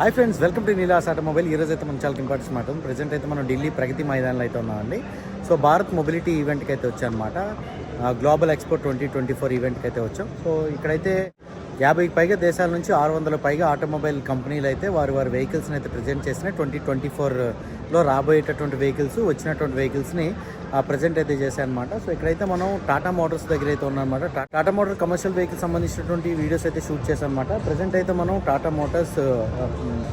Hi friends welcome to Neelas automobile. ఈరోజు అయితే మనం చాలా ఇంపార్టెంట్ మాట ప్రజెంట్ అయితే మనం ఢిల్లీ ప్రగతి మైదానంలో అయితే ఉన్నామండి. సో భారత్ మొబిలిటీ ఈవెంట్కి అయితే వచ్చామన్నమాట global expo twenty twenty four ఈవెంట్కి అయితే వచ్చాం. సో ఇక్కడైతే యాభైకి పైగా దేశాల నుంచి ఆరు వందల పైగా ఆటోమొబైల్ కంపెనీలు అయితే వారి వారి వెహికల్స్ని అయితే ప్రజెంట్ చేసిన ట్వంటీ ట్వంటీ ఫోర్ లో రాబోయేటటువంటి వెహికల్స్ వచ్చినటువంటి వెహికల్స్ని ప్రజెంట్ అయితే చేశాయన్నమాట. సో ఇక్కడైతే మనం టాటా మోటార్స్ దగ్గర అయితే ఉన్నామన్నమాట. టాటా మోటార్ కమర్షియల్ వెహికల్ సంబంధించినటువంటి వీడియోస్ అయితే షూట్ చేశామన్నమాట. ప్రజెంట్ అయితే మనం టాటా మోటార్స్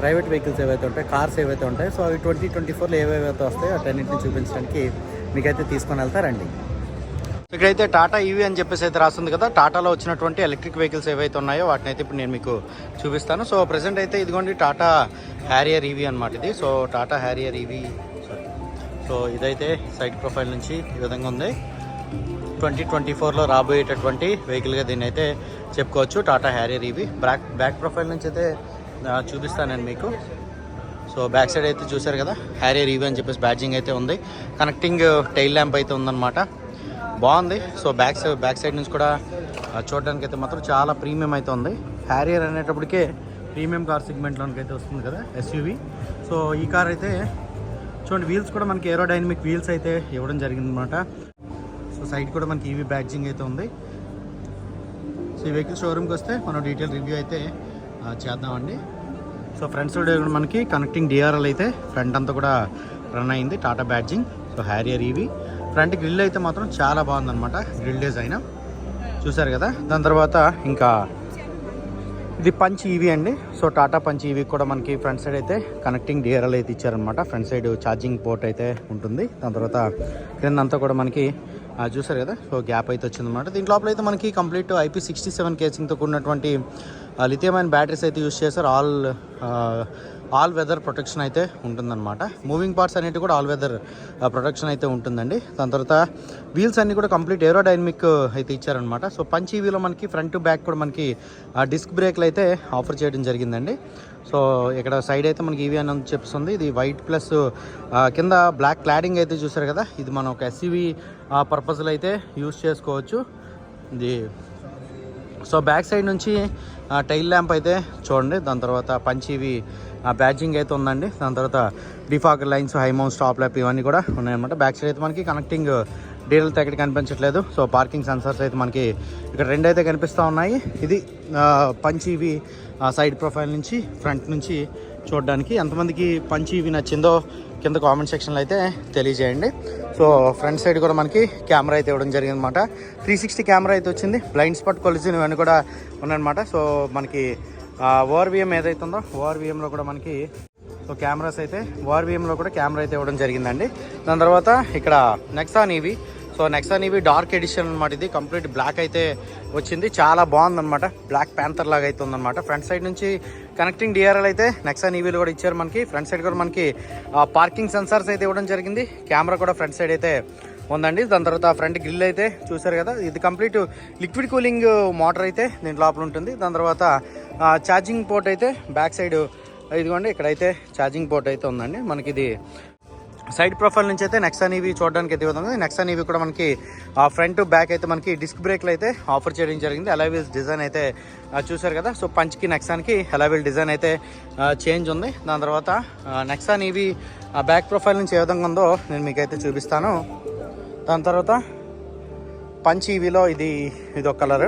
ప్రైవేట్ వెహికల్స్ ఏవైతే ఉంటాయి కార్స్ ఏవైతే ఉంటాయి సో అవి ట్వంటీ ట్వంటీ ఫోర్లో ఏవేవైతే వస్తాయో అటన్నింటిని చూపించడానికి మీకైతే తీసుకొని వెళ్తారండి. ఇక్కడైతే టాటా ఈవీ అని చెప్పేసి అయితే రాస్తుంది కదా టాటాలో వచ్చినటువంటి ఎలక్ట్రిక్ వెహికల్స్ ఏవైతే ఉన్నాయో వాటిని అయితే ఇప్పుడు నేను మీకు చూపిస్తాను. సో ప్రజెంట్ అయితే ఇదిగోండి టాటా హ్యారియర్ ఈవీ అనమాట ఇది. So Tata Harrier EV so ఇదైతే సైడ్ ప్రొఫైల్ నుంచి ఈ విధంగా ఉంది. ట్వంటీ ట్వంటీ ఫోర్లో రాబోయేటటువంటి వెహికల్గా దీన్ని అయితే చెప్పుకోవచ్చు Tata Harrier EV. Back back profile నుంచి అయితే చూపిస్తాను నేను మీకు. సో బ్యాక్ సైడ్ అయితే చూసారు కదా హ్యారియర్ ఈవీ అని చెప్పేసి బ్యాడ్జింగ్ అయితే ఉంది. కనెక్టింగ్ టైల్ ల్యాంప్ అయితే ఉందన్నమాట. బాగుంది. So back side back side నుంచి కూడా చూడడానికి అయితే మాత్రం చాలా ప్రీమియం అయితే ఉంది. హ్యారియర్ అనేటప్పటికే ప్రీమియం కార్ సెగ్మెంట్లోనికి అయితే వస్తుంది కదా ఎస్యూవి సో ఈ కార్ అయితే చూడండి వీల్స్ కూడా మనకి ఏరోడైనమిక్ వీల్స్ అయితే ఇవ్వడం జరిగిందన్నమాట. సో సైడ్ కూడా మనకి ఈవీ బ్యాడ్జింగ్ అయితే ఉంది. సో ఈ వెహికల్ షోరూమ్కి వస్తే మనం డీటెయిల్ రివ్యూ అయితే చేద్దామండి. సో ఫ్రంట్ సైడ్ కూడా మనకి కనెక్టింగ్ డిఆర్ఎల్ అయితే ఫ్రంట్ అంతా కూడా రన్ అయింది Tata badging so Harrier EV front grille అయితే మాత్రం చాలా బాగుందన్నమాట గ్రిల్ డిజైన్. చూసారు కదా? దాని తర్వాత ఇంకా ఇది పంచ్ ఈవీ అండి. సో టాటా పంచ్ ఈవీ కూడా మనకి ఫ్రంట్ సైడ్ అయితే కనెక్టింగ్ డిఆర్ఎల్ అయితే ఇచ్చారనమాట ఫ్రంట్ సైడ్ ఛార్జింగ్ పోర్ట్ అయితే ఉంటుంది. దాని తర్వాత క్రింద అంతా కూడా మనకి చూసారు కదా? సో గ్యాప్ అయితే వచ్చిందనమాట దీని లోపల అయితే మనకి కంప్లీట్ ఐపీ సిక్స్టీ సెవెన్ కేసింగ్తో కూడినటువంటి లిథియం బ్యాటరీస్ అయితే యూస్ చేశారు. ఆల్ ఆల్ వెదర్ ప్రొటెక్షన్ అయితే ఉంటుందన్నమాట. మూవింగ్ పార్ట్స్ అనేటివి కూడా ఆల్ వెదర్ ప్రొటెక్షన్ అయితే ఉంటుందండి. దాని తర్వాత వీల్స్ అన్ని కూడా కంప్లీట్ ఏరోడైనమిక్ అయితే ఇచ్చారనమాట సో పంచి వీలో మనకి ఫ్రంట్ బ్యాక్ కూడా మనకి డిస్క్ బ్రేక్లు అయితే ఆఫర్ చేయడం జరిగిందండి. సో ఇక్కడ సైడ్ అయితే మనకి ఈవీ అని చెప్తుంది. ఇది వైట్ ప్లస్ కింద బ్లాక్ క్లాడింగ్ అయితే చూసారు కదా? ఇది మనం ఒక ఎస్యూవీ పర్పస్లో అయితే యూస్ చేసుకోవచ్చు. ఇది సో బ్యాక్ సైడ్ నుంచి టైల్ ల్యాంప్ అయితే చూడండి. దాని తర్వాత పంచివి ఆ అయితే ఉందండి. దాని తర్వాత defogger lines high stop lamp ఇవన్నీ కూడా ఉన్నాయన్నమాట. బ్యాక్ సైడ్ అయితే మనకి కనెక్టింగ్ డీటెయిల్ ఎక్కడ కనిపించట్లేదు. సో పార్కింగ్ సెన్సర్స్ అయితే మనకి ఇక్కడ రెండు అయితే కనిపిస్తూ ఉన్నాయి. ఇది పంచి ఇవి సైడ్ ప్రొఫైల్ నుంచి ఫ్రంట్ నుంచి చూడడానికి. ఎంతమందికి పంచి ఇవి నచ్చిందో కింద కామెంట్ సెక్షన్లో అయితే తెలియజేయండి. సో ఫ్రంట్ సైడ్ కూడా మనకి కెమెరా అయితే ఇవ్వడం జరిగింది అనమాట త్రీ సిక్స్టీ కెమెరా అయితే వచ్చింది. బ్లైండ్ స్పాట్ కొలిసిన ఇవన్నీ కూడా ఉన్నాయన్నమాట. సో మనకి ఓఆర్విఎం ఏదైతే ఉందో ఓఆర్విఎంలో కూడా మనకి సో కెమెరాస్ అయితే ఓఆర్విఎంలో కూడా కెమెరా అయితే ఇవ్వడం జరిగిందండి. దాని తర్వాత ఇక్కడ నెక్సాన్ ఇవి సో నెక్సాన్ ఇవి డార్క్ ఎడిషన్ అనమాట ఇది. కంప్లీట్ బ్లాక్ అయితే వచ్చింది. చాలా బాగుందన్నమాట. బ్లాక్ ప్యాంతర్ లాగా అయితే ఉందన్నమాట. ఫ్రంట్ సైడ్ నుంచి కనెక్టింగ్ డిఆర్ఎల్ అయితే నెక్సాన్ ఈవీలు కూడా ఇచ్చారు మనకి. ఫ్రంట్ సైడ్ కూడా మనకి పార్కింగ్ సెన్సార్స్ అయితే ఇవ్వడం జరిగింది. కెమెరా కూడా ఫ్రంట్ సైడ్ అయితే ఉందండి. దాని తర్వాత ఫ్రంట్ గ్రిల్ అయితే చూసారు కదా. ఇది కంప్లీట్ లిక్విడ్ కూలింగ్ మోటార్ అయితే దీని లోపల ఉంటుంది. దాని తర్వాత ఛార్జింగ్ పోర్ట్ అయితే బ్యాక్ సైడ్ ఇదిగోండి ఇక్కడైతే ఛార్జింగ్ పోర్ట్ అయితే ఉందండి. మనకి ఇది సైడ్ ప్రొఫైల్ నుంచి అయితే నెక్సాన్ ఈవీ చూడడానికి అయితే విధంగా నెక్సాన్ ఈవీ కూడా మనకి ఫ్రంట్ బ్యాక్ అయితే మనకి డిస్క్ బ్రేక్లు అయితే ఆఫర్ చేయడం జరిగింది. అలావిల్ డిజైన్ అయితే చూసారు కదా. సో పంచ్కి నెక్సాన్కి అలావిల్ డిజైన్ అయితే చేంజ్ ఉంది. దాని తర్వాత నెక్సాన్ ఈవీ బ్యాక్ ప్రొఫైల్ నుంచి ఏ విధంగా ఉందో నేను మీకైతే చూపిస్తాను. దాని తర్వాత పంచ్ ఇవిలో ఇది ఇది ఒక కలర్.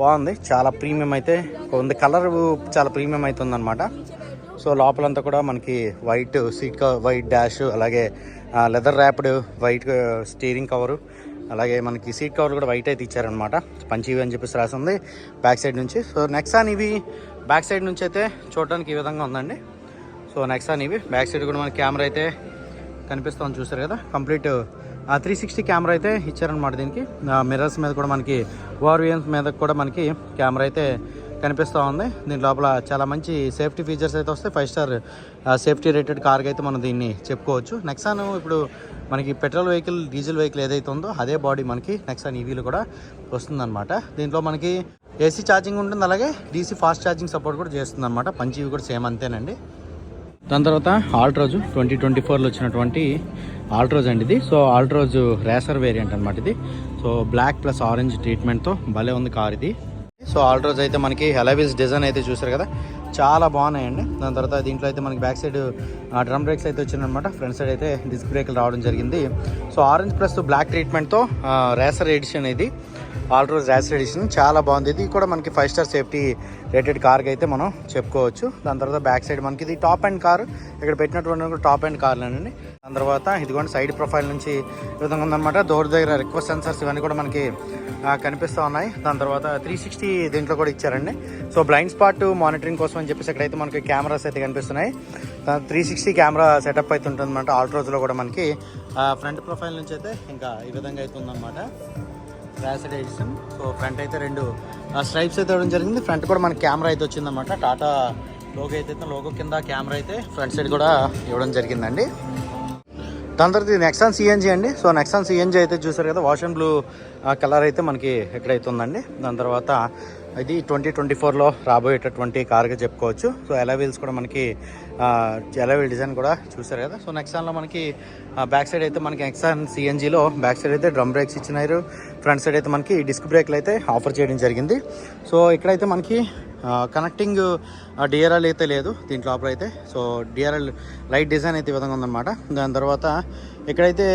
బాగుంది. చాలా ప్రీమియం అయితే ఉంది. కలర్ చాలా ప్రీమియం అవుతుంది అనమాట సో లోపలంతా కూడా మనకి వైట్ సీట్ వైట్ డాష్ అలాగే leather wrapped white steering cover అలాగే మనకి సీట్ కవర్ కూడా వైట్ అయితే ఇచ్చారనమాట పంచ్ ఇవి అని చెప్పేసి రాసింది బ్యాక్ సైడ్ నుంచి. సో నెక్సాన్ ఇవి బ్యాక్ సైడ్ నుంచి అయితే చూడడానికి ఈ విధంగా ఉందండి. సో నెక్సాన్ ఇవి బ్యాక్ సైడ్ కూడా మనకి కెమెరా అయితే కనిపిస్తుంది చూసారు కదా? కంప్లీట్ త్రీ సిక్స్టీ కెమెరా అయితే ఇచ్చారనమాట దీనికి. మిర్రర్స్ మీద కూడా మనకి ఓఆర్విఎన్స్ మీద కూడా మనకి కెమెరా అయితే కనిపిస్తూ ఉంది. దీని లోపల చాలా మంచి సేఫ్టీ ఫీచర్స్ అయితే వస్తాయి. ఫైవ్ స్టార్ సేఫ్టీ రేటెడ్ కార్గా అయితే మనం దీన్ని చెప్పుకోవచ్చు. నెక్సాన్ ఇప్పుడు మనకి పెట్రోల్ వెహికల్ డీజిల్ వెహికల్ ఏదైతే ఉందో అదే బాడీ మనకి నెక్సాన్ ఈవీలు కూడా వస్తుందన్నమాట. దీంట్లో మనకి ఏసీ ఛార్జింగ్ ఉంటుంది. అలాగే డీసీ ఫాస్ట్ ఛార్జింగ్ సపోర్ట్ కూడా చేస్తుంది అనమాట పంచీవి ఇవి కూడా సేమ్ అంతేనండి. దాని తర్వాత ఆల్ట్రోజు ట్వంటీ ట్వంటీ ఫోర్లో వచ్చినటువంటి ఆల్ట్రోజ్ అండి ఇది. సో ఆల్ట్రోజ్ రేసర్ వేరియంట్ అనమాట ఇది. సో బ్లాక్ ప్లస్ ఆరెంజ్ ట్రీట్మెంట్తో భలే ఉంది కార్ ఇది. సో ఆల్ట్రోజ్ అయితే మనకి హెలవిస్ డిజైన్ అయితే చూసారు కదా. చాలా బాగున్నాయండి. దాని తర్వాత దీంట్లో అయితే మనకి బ్యాక్ సైడ్ డ్రమ్ బ్రేక్స్ అయితే వచ్చిందనమాట ఫ్రంట్ సైడ్ అయితే డిస్క్ బ్రేక్లు రావడం జరిగింది. సో ఆరెంజ్ ప్లస్ బ్లాక్ ట్రీట్మెంట్తో రేసర్ ఎడిషన్ ఇది. ఆల్ రోజ్ ర్యాష్ ఎడిషన్ చాలా బాగుంది. ఇది కూడా మనకి ఫైవ్ స్టార్ సేఫ్టీ రేటెడ్ కార్కి అయితే మనం చెప్పుకోవచ్చు. దాని తర్వాత బ్యాక్ సైడ్ మనకి ఇది టాప్ అండ్ కార్. ఇక్కడ పెట్టినటువంటి టాప్ అండ్ కార్లేనండి దాని తర్వాత ఇదిగోండి సైడ్ ప్రొఫైల్ నుంచి ఈ విధంగా ఉందన్నమాట. డోర్ దగ్గర రిక్వెస్ట్ సెన్సర్స్ ఇవన్నీ కూడా మనకి కనిపిస్తూ ఉన్నాయి. దాని తర్వాత త్రీ సిక్స్టీ దీంట్లో కూడా ఇచ్చారండి. సో బ్లైండ్ స్పాట్ మానిటరింగ్ కోసం అని చెప్పేసి ఇక్కడైతే మనకి కెమెరాస్ అయితే కనిపిస్తున్నాయి. త్రీ సిక్స్టీ కెమెరా సెటప్ అయితే ఉంటుందన్నమాట. ఆల్ట్రోజ్లో కూడా మనకి ఫ్రంట్ ప్రొఫైల్ నుంచి అయితే ఇంకా ఈ విధంగా అయితే ఉందన్నమాట. ర్యాసిడ్ ఎడిషన్ సో ఫ్రంట్ అయితే రెండు స్ట్రైప్స్ అయితే ఇవ్వడం జరిగింది. ఫ్రంట్ కూడా మనకి కెమెరా అయితే వచ్చిందన్నమాట. టాటా లోగో అయితే లోగో కింద కెమెరా అయితే ఫ్రంట్ సైడ్ కూడా ఇవ్వడం జరిగిందండి. దాని తర్వాత ఇది నెక్సాన్ సిఎన్జీ అండి. సో నెక్సాన్ సిఎన్జీ అయితే చూసారు కదా వాష్ అండ్ బ్లూ కలర్ అయితే మనకి ఎక్కడైతే ఉందండి. దాని తర్వాత ఇది ట్వంటీ ట్వంటీ ఫోర్లో రాబోయేటటువంటి కార్గా చెప్పుకోవచ్చు. సో ఎలా వీల్స్ కూడా మనకి ఎలా వీల్ డిజైన్ కూడా చూసారు కదా. సో నెక్సాన్లో మనకి బ్యాక్ సైడ్ అయితే మనకి నెక్సాన్ సిఎన్జీలో బ్యాక్ సైడ్ అయితే డ్రమ్ బ్రేక్స్ ఇచ్చినారు. ఫ్రంట్ సైడ్ అయితే మనకి డిస్క్ బ్రేక్లు అయితే ఆఫర్ చేయడం జరిగింది. సో ఇక్కడైతే మనకి కనెక్టింగ్ డిఆర్ఎల్ అయితే లేదు దీంట్లో లోపల అయితే. సో డిఆర్ఎల్ లైట్ డిజైన్ అయితే ఈ విధంగా ఉందన్నమాట. దాని తర్వాత ఇక్కడైతే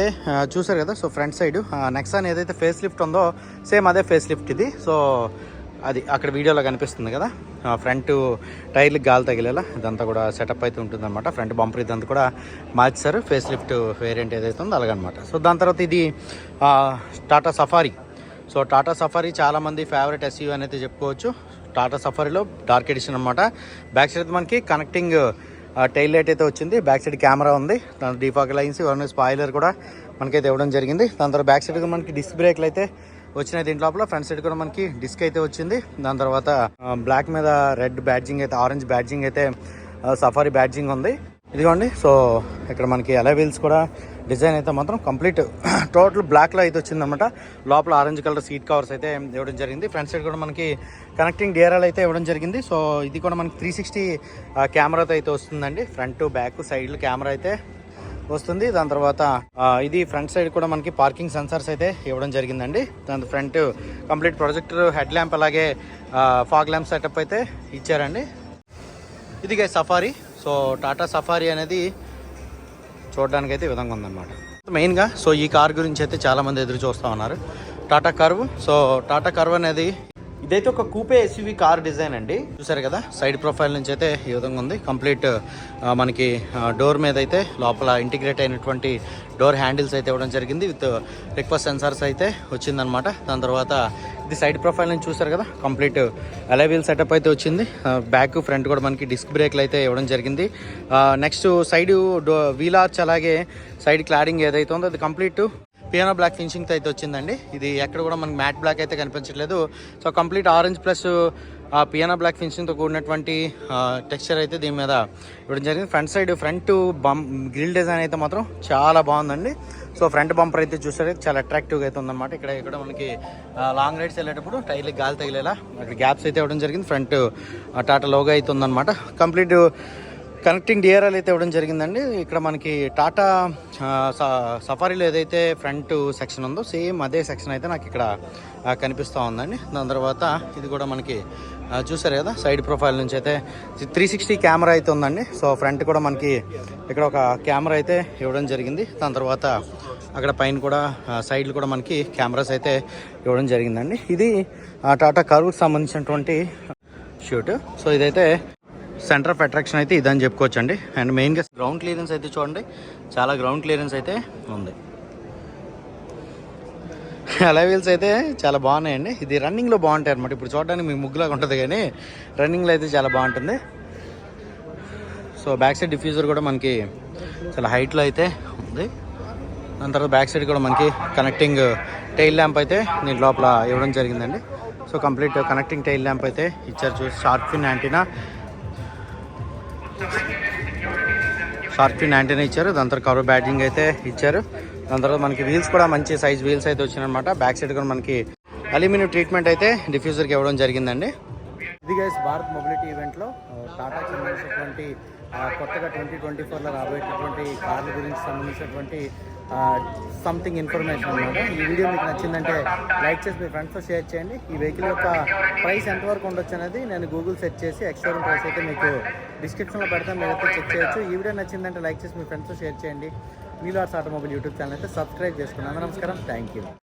చూసారు కదా. సో ఫ్రంట్ సైడ్ నెక్సాన్ ఏదైతే ఫేస్ లిఫ్ట్ ఉందో సేమ్ అదే ఫేస్ లిఫ్ట్ ఇది. సో అది అక్కడ వీడియోలో కనిపిస్తుంది కదా? ఫ్రంట్ టైర్లకు గాలి తగిలేలా ఇదంతా కూడా సెటప్ అయితే ఉంటుందన్నమాట. ఫ్రంట్ బంపర్ ఇదంతా కూడా మార్చారు ఫేస్ లిఫ్ట్ వేరియంట్ ఏదైతే ఉందో అలాగనమాట. సో దాని తర్వాత ఇది Tata Safari so Tata Safari చాలామంది ఫేవరెట్ ఎస్యూ అనేది చెప్పుకోవచ్చు. టాటా సఫారీలో డార్క్ ఎడిషన్ అనమాట బ్యాక్ సైడ్ మనకి కనెక్టింగ్ టైల్ లైట్ అయితే వచ్చింది. బ్యాక్ సైడ్ కెమెరా ఉంది. దాని డీఫాక్ లైన్స్ ఇవన్నీ స్పాయిలర్ కూడా మనకైతే ఇవ్వడం జరిగింది. దాని తర్వాత బ్యాక్ సైడ్ మనకి డిస్క్ బ్రేక్లు అయితే వచ్చిన దీంట్ లోపల ఫ్రంట్ సైడ్ కూడా మనకి డిస్క్ అయితే వచ్చింది. దాని తర్వాత బ్లాక్ మీద రెడ్ బ్యాడ్జింగ్ అయితే ఆరెంజ్ బ్యాడ్జింగ్ అయితే సఫారీ బ్యాడ్జింగ్ ఉంది. ఇదిగోండి సో ఇక్కడ మనకి అలా వీల్స్ కూడా డిజైన్ అయితే మాత్రం కంప్లీట్. టోటల్ బ్లాక్లో అయితే వచ్చిందన్నమాట. లోపల ఆరెంజ్ కలర్ సీట్ కవర్స్ అయితే ఇవ్వడం జరిగింది. ఫ్రంట్ సైడ్ కూడా మనకి కనెక్టింగ్ డిఆర్ఎల్ అయితే ఇవ్వడం జరిగింది. సో ఇది కూడా మనకి త్రీ సిక్స్టీ కెమెరాతో అయితే వస్తుందండి. ఫ్రంట్ బ్యాక్ సైడ్ కెమెరా అయితే వస్తుంది. దాని తర్వాత ఇది ఫ్రంట్ సైడ్ కూడా మనకి పార్కింగ్ సెన్సార్స్ అయితే ఇవ్వడం జరిగిందండి. దాని front complete projector head lamp అలాగే ఫాగ్ ల్యాంప్ సెటప్ అయితే ఇచ్చారండి. ఇది సఫారీ సో టాటా సఫారీ అనేది చూడడానికి అయితే ఈ విధంగా ఉందన్నమాట. మెయిన్గా సో ఈ కార్ గురించి అయితే చాలామంది ఎదురు చూస్తూ ఉన్నారు. Tata Curvv so Tata Curvv అనేది ఇదైతే ఒక కూపే ఎస్యూవి కార్ డిజైన్ అండి. చూసారు కదా? సైడ్ ప్రొఫైల్ నుంచి అయితే ఈ విధంగా ఉంది. కంప్లీట్ మనకి డోర్ మీద అయితే లోపల ఇంటిగ్రేట్ అయినటువంటి డోర్ హ్యాండిల్స్ అయితే ఇవ్వడం జరిగింది. విత్ రిక్వెస్ట్ సెన్సార్స్ అయితే వచ్చిందనమాట. దాని తర్వాత ఇది సైడ్ ప్రొఫైల్ నుంచి చూసారు కదా? కంప్లీట్ అలైవీల్ సెటప్ అయితే వచ్చింది. బ్యాక్ ఫ్రంట్ కూడా మనకి డిస్క్ బ్రేక్లు అయితే ఇవ్వడం జరిగింది. Next side door wheel arch అలాగే సైడ్ క్లాడింగ్ ఏదైతే ఉందో అది కంప్లీట్ పియానో బ్లాక్ ఫినిషింగ్తో అయితే వచ్చిందండి. ఇది ఎక్కడ కూడా మనకి మ్యాట్ బ్లాక్ అయితే కనిపించట్లేదు. So complete orange plus piano black ఫినిషింగ్తో కూడినటువంటి టెక్స్చర్ అయితే దీని మీద ఇవ్వడం జరిగింది. Front side front bumper grille design అయితే మాత్రం చాలా బాగుందండి. సో ఫ్రంట్ బంపర్ అయితే చూసారు. చాలా అట్రాక్టివ్గా అయితే ఉందన్నమాట. ఇక్కడ ఇక్కడ మనకి లాంగ్ రైడ్స్ వెళ్ళేటప్పుడు టైర్లకి గాలి తగిలేలా అక్కడ గ్యాప్స్ అయితే ఇవ్వడం జరిగింది. ఫ్రంట్ టాటా లోగా అయితే ఉందన్నమాట. కంప్లీట్ కనెక్టింగ్ డిఆర్ఎల్ అయితే ఇవ్వడం జరిగిందండి. ఇక్కడ మనకి టాటా స- సఫారీలో ఏదైతే ఫ్రంట్ సెక్షన్ ఉందో సేమ్ అదే సెక్షన్ అయితే నాకు ఇక్కడ కనిపిస్తూ ఉందండి. దాని తర్వాత ఇది కూడా మనకి చూసారు కదా సైడ్ ప్రొఫైల్ నుంచి అయితే త్రీ సిక్స్టీ కెమెరా అయితే ఉందండి. సో ఫ్రంట్ కూడా మనకి ఇక్కడ ఒక కెమెరా అయితే ఇవ్వడం జరిగింది. దాని తర్వాత అక్కడ పైన కూడా సైడ్లు కూడా మనకి కెమెరాస్ అయితే ఇవ్వడం జరిగిందండి. ఇది టాటా కరువుకి సంబంధించినటువంటి షూట్. సో ఇదైతే సెంటర్ ఆఫ్ అట్రాక్షన్ అయితే ఇదని చెప్పుకోవచ్చు అండి అండ్ మెయిన్గా గ్రౌండ్ క్లియరెన్స్ అయితే చూడండి. చాలా గ్రౌండ్ క్లియరెన్స్ అయితే ఉంది. అలవీల్స్ అయితే చాలా బాగున్నాయండి. ఇది రన్నింగ్లో బాగుంటాయి అనమాట ఇప్పుడు చూడడానికి మీకు ముగ్గులాగా ఉంటుంది కానీ రన్నింగ్లో అయితే చాలా బాగుంటుంది. సో బ్యాక్ సైడ్ డిఫ్యూజర్ కూడా మనకి చాలా హైట్లో అయితే ఉంది. దాని తర్వాత బ్యాక్ సైడ్ కూడా మనకి కనెక్టింగ్ టైల్ ల్యాంప్ అయితే దీని లోపల ఇవ్వడం జరిగిందండి. So complete connecting tail lamp అయితే ఇచ్చారు చూసి short fin antenna short fin antenna ఇచ్చారు. దాని తర్వాత కవర్ బ్యాటింగ్ అయితే ఇచ్చారు. దాని తర్వాత మనకి వీల్స్ కూడా మంచి సైజ్ వీల్స్ అయితే వచ్చినాయన్నమాట బ్యాక్ సైడ్ కూడా మనకి అల్యూమినియం ట్రీట్మెంట్ అయితే డిఫ్యూజర్కి ఇవ్వడం జరిగిందండి. ఇది గైస్ భారత్ మొబిలిటీ ఈవెంట్లో టాటాకి సంబంధించినటువంటి కొత్తగా ట్వంటీ ట్వంటీ ఫోర్లో రాబోయేటటువంటి కార్ల గురించి సంబంధించినటువంటి సంథింగ్ ఇన్ఫర్మేషన్ అనమాట ఈ వీడియో మీకు నచ్చిందంటే లైక్ చేసి మీ ఫ్రెండ్స్తో షేర్ చేయండి. ఈ వెహికల్ యొక్క ప్రైస్ ఎంతవరకు ఉండొచ్చు అనేది నేను గూగుల్ సెర్చ్ చేసి ఎక్స్షోరూమ్ ప్రైస్ అయితే మీకు డిస్క్రిప్షన్లో పెడతాను. మీరైతే చెక్ చేయొచ్చు. ఈ వీడియో నచ్చిందంటే లైక్ చేసి మీ ఫ్రెండ్స్తో షేర్ చేయండి. మీలార్స్ ఆటోమొబైల్ యూట్యూబ్ ఛానల్ అయితే సబ్స్క్రైబ్ చేసుకున్నాను నమస్కారం. Thank you